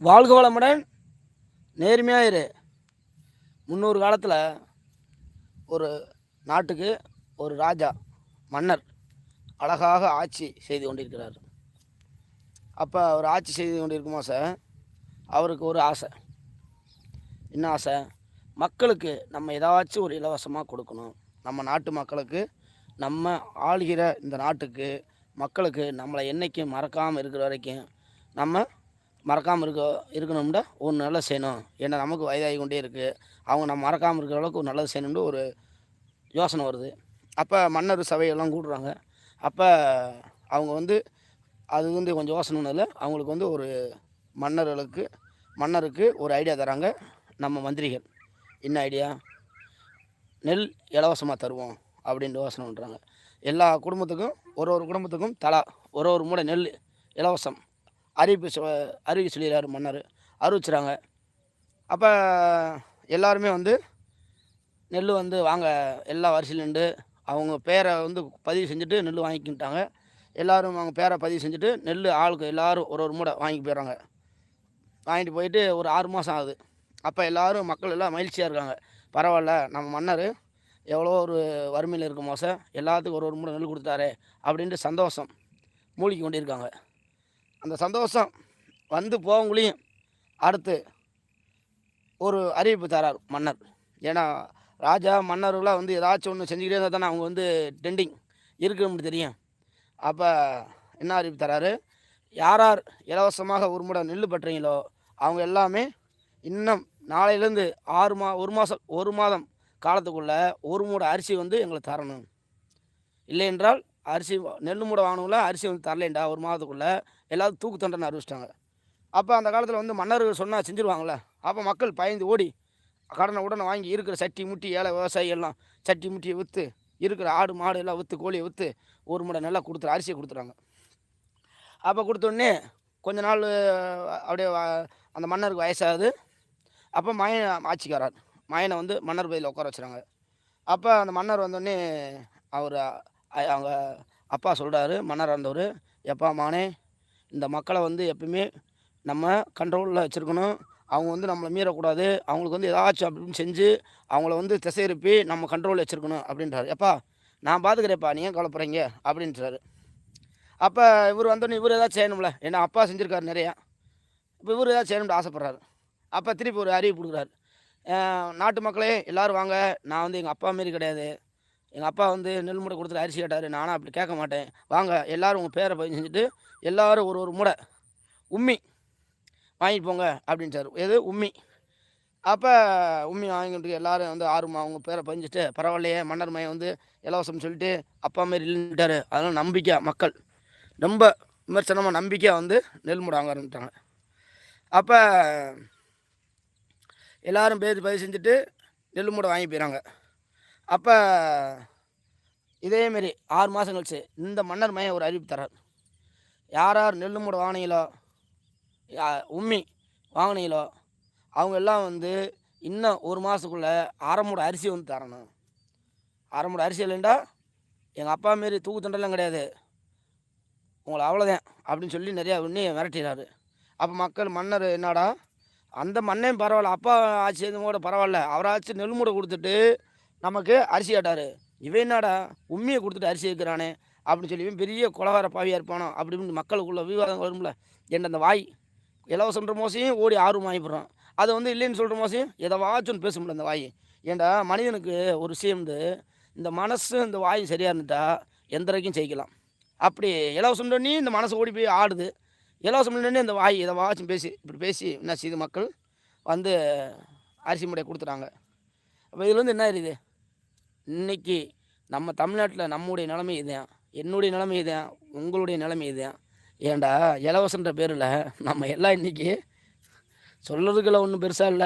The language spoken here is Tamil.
வாழ்க வளமுடன். நேர்மையாக இரு முன்னொரு காலத்தில் ஒரு நாட்டுக்கு ஒரு ராஜா மன்னர் அழகாக ஆட்சி செய்து கொண்டிருக்கிறார். அப்போ அவர் ஆட்சி செய்து கொண்டிருக்குமா சார்? அவருக்கு ஒரு ஆசை. என்ன ஆசை? மக்களுக்கு நம்ம ஏதாச்சும் ஒரு இலவசமாக கொடுக்கணும். நம்ம நாட்டு மக்களுக்கு நம்ம ஆள்கிற இந்த நாட்டுக்கு மக்களுக்கு நம்மளை என்றைக்கும் மறக்காமல் இருக்கிற வரைக்கும் நம்ம மறக்காமல் இருக்க இருக்கணும்னா ஒரு நல்ல செய்யணும். ஏன்னா நமக்கு வயதாகி கொண்டே இருக்குது அவங்க நம்ம மறக்காமல் இருக்கிற அளவுக்கு ஒரு நல்லது செய்யணும்னு ஒரு யோசனை வருது. அப்போ மன்னர் சபையெல்லாம் கூடுறாங்க. அப்போ அவங்க வந்து அது வந்து கொஞ்சம் யோசனைனால அவங்களுக்கு வந்து ஒரு மன்னர்களுக்கு மன்னருக்கு ஒரு ஐடியா தராங்க. நம்ம மந்திரிகள் என்ன ஐடியா நெல் இலவசமாக தருவோம் அப்படின்ட்டு யோசனை பண்ணுறாங்க எல்லா குடும்பத்துக்கும் ஒரு ஒரு குடும்பத்துக்கும் தலா. ஒரு ஒரு மூட நெல் இலவசம். அறிவிப்பு சொ அறிவிக்க சொல்லிடுறாரு மன்னர் அறிவிச்சுறாங்க. அப்போ எல்லாருமே வந்து நெல் வந்து வாங்க எல்லா வரிசையில் நின்று அவங்க பேரை வந்து பதிவு செஞ்சுட்டு நெல் வாங்கிக்கிட்டாங்க. எல்லோரும் அவங்க பேரை பதிவு செஞ்சுட்டு நெல் ஆளுக்கு எல்லோரும் ஒரு ஒரு மூடை வாங்கி போயிடுறாங்க. வாங்கிட்டு போயிட்டு ஒரு ஆறு மாதம் ஆகுது. அப்போ எல்லோரும் மக்கள் எல்லாம் மகிழ்ச்சியாக இருக்காங்க. பரவாயில்ல நம்ம மன்னர் எவ்வளோ ஒரு வறுமையில் இருக்கும் மோசம் எல்லாத்துக்கும் ஒரு ஒரு மூடை நெல் கொடுத்தாரு அப்படின்ட்டு சந்தோஷம் மூழ்கி கொண்டிருக்காங்க. அந்த சந்தோஷம் வந்து போகங்குழியும் அடுத்து ஒரு அறிவிப்பு தரார் மன்னர். ஏன்னா ராஜா மன்னர்களாக வந்து ஏதாச்சும் ஒன்று செஞ்சுக்கிட்டே இருந்தால் தானே அவங்க வந்து டெண்டிங் இருக்குன்னு தெரியும். அப்போ என்ன அறிவிப்பு தராரு? யார் யார் இலவசமாக ஒரு முறை நெல் பட்டுறீங்களோ அவங்க எல்லாமே இன்னும் நாளையிலேருந்து ஆறு மா ஒரு மாதம் ஒரு மாதம் காலத்துக்குள்ளே ஒரு மூட அரிசி வந்து எங்களுக்கு தரணும். இல்லை என்றால் அரிசி நெல் மூட வாங்கினவங்கள அரிசி வந்து தரலேண்டா ஒரு மாதத்துக்குள்ளே. எல்லாரும் தூக்கு தண்டனை அறிவிச்சிட்டாங்க. அப்போ அந்த காலத்தில் வந்து மன்னர்கள் சொன்னால் செஞ்சுருவாங்களே அப்போ மக்கள் பயந்து ஓடி கடனை உடனே வாங்கி இருக்கிற சட்டி முட்டி ஏழை விவசாயி எல்லாம் சட்டி முட்டியை விற்று இருக்கிற ஆடு மாடு எல்லாம் விற்று கோழியை விற்று ஒரு முறை நல்லா கொடுத்துரு அரிசியை கொடுத்துறாங்க. அப்போ கொடுத்தோடனே கொஞ்ச நாள் அப்படியே அந்த மன்னருக்கு வயசாகுது. அப்போ மயன் ஆட்சிக்கு வரார் மயனை வந்து மன்னர் பதில் உட்கார வச்சுறாங்க. அப்போ அந்த மன்னர் வந்தோடனே அவர் அவங்க அப்பா சொல்கிறாரு மன்னர் அந்தவர் எப்பா மானே இந்த மக்களை வந்து எப்பவுமே நம்ம கண்ட்ரோலில் வச்சுருக்கணும். அவங்க வந்து நம்மளை மீறக்கூடாது. அவங்களுக்கு வந்து ஏதாச்சும் அப்படின்னு செஞ்சு அவங்கள வந்து திசையிருப்பி நம்ம கண்ட்ரோலில் வச்சுருக்கணும் அப்படின்றாரு. எப்பா நான் பார்த்துக்கிறேப்பா நீ ஏன் கவலைப்படுறீங்க? அப்படின்றாரு. அப்போ இவர் வந்தோடனே இவர் ஏதாவது செய்யணும்ல. ஏன்னா அப்பா செஞ்சுருக்காரு நிறையா. இப்போ இவர் ஏதாவது செய்யணும்னு ஆசைப்பட்றாரு. அப்போ திருப்பி ஒரு அறிவு கொடுக்குறாரு. நாட்டு மக்களே எல்லோரும் வாங்க. நான் வந்து எங்கள் அப்பா மாரி கிடையாது. எங்கள் அப்பா வந்து நெல் மூடை கொடுத்துட்டு அரிசி கேட்டார். நானும் அப்படி கேட்க மாட்டேன். வாங்க எல்லோரும் உங்கள் பேரை பதிவு செஞ்சுட்டு எல்லோரும் ஒரு ஒரு மூடை உம்மி வாங்கிட்டு போங்க அப்படின்ட்டார். எது? உம்மி. அப்போ உம்மி வாங்கிட்டு எல்லோரும் வந்து ஆர்வமாக அவங்க பேரை பதிஞ்சிட்டு பரவாயில்லையே மன்னர் மையம் வந்து இலவசம் சொல்லிட்டு அப்பா மாரி இல்லைன்ட்டார் அதெல்லாம் நம்பிக்கை மக்கள். ரொம்ப விமர்சனமாக நம்பிக்கையாக வந்து நெல் மூடை வாங்க ஆரம்பிட்டாங்க அப்போ எல்லோரும் பேர் பதிவு செஞ்சுட்டு நெல் மூடை வாங்கி போயிறாங்க. அப்போ இதேமாரி ஆறு மாதம் கழிச்சு இந்த மன்னர் மையம் ஒரு அறிவிப்பு தரார் யார் யார் நெல் மூடை வாங்கினீங்களோ உம்மி வாங்கினீங்களோ அவங்க எல்லாம் வந்து இன்னும் ஒரு மாதத்துக்குள்ளே அரை மூடை அரிசி வந்து தரணும். அரை மூடை அரிசி இல்லைண்டா எங்கள் அப்பா மாரி தூக்கு தண்டெல்லாம் கிடையாது. உங்களை அவ்வளோதான் அப்படின்னு சொல்லி நிறையா உன்னி மிரட்டினார் அப்போ மக்கள் மன்னர் என்னடா அந்த மண்ணையும் பரவாயில்ல அப்பா ஆச்சு கூட பரவாயில்ல அவராச்சும் நெல் மூடை கொடுத்துட்டு நமக்கு அரிசி ஆட்டார். இவன் என்னடா? உண்மையை கொடுத்துட்டு அரிசி இருக்கிறானே அப்படின்னு சொல்லி பெரிய கொலகார பாவியாக இருப்பானோ? அப்படின்னு மக்களுக்குள்ள விவாதம் வரும்ல. என்ன அந்த வாய். இலவசன்ற மோசையும் ஓடி ஆர்வம் வாங்கிப்படுறான் அதை வந்து இல்லைன்னு சொல்கிற மோசையும் எதவாச்சும் பேச முடியல அந்த வாய். ஏண்டா மனிதனுக்கு ஒரு விஷயம் வந்து இந்த மனசு இந்த வாய் சரியாக இருந்துட்டா எந்த வரைக்கும் ஜெயிக்கலாம். அப்படி இலவசம் பண்ணி இந்த மனசு ஓடி போய் ஆடுது. இலவசம் பண்ணி இந்த வாய் எதவாச்சும் பேசி இப்படி பேசி என்ன செய்து மக்கள் வந்து அரிசி முடைய கொடுத்துட்டாங்க. அப்போ இதில் வந்து என்ன இருக்குது? இன்றைக்கி நம்ம தமிழ்நாட்டில் நம்முடைய நிலைமை இதுதான். என்னுடைய நிலைமை இதுதான். உங்களுடைய நிலைமை இதுதான். ஏண்டா இலவசன்ற பேரில் நம்ம எல்லாம் இன்றைக்கி சொல்கிறதுக்குள்ள ஒன்றும் பெருசாக இல்லை.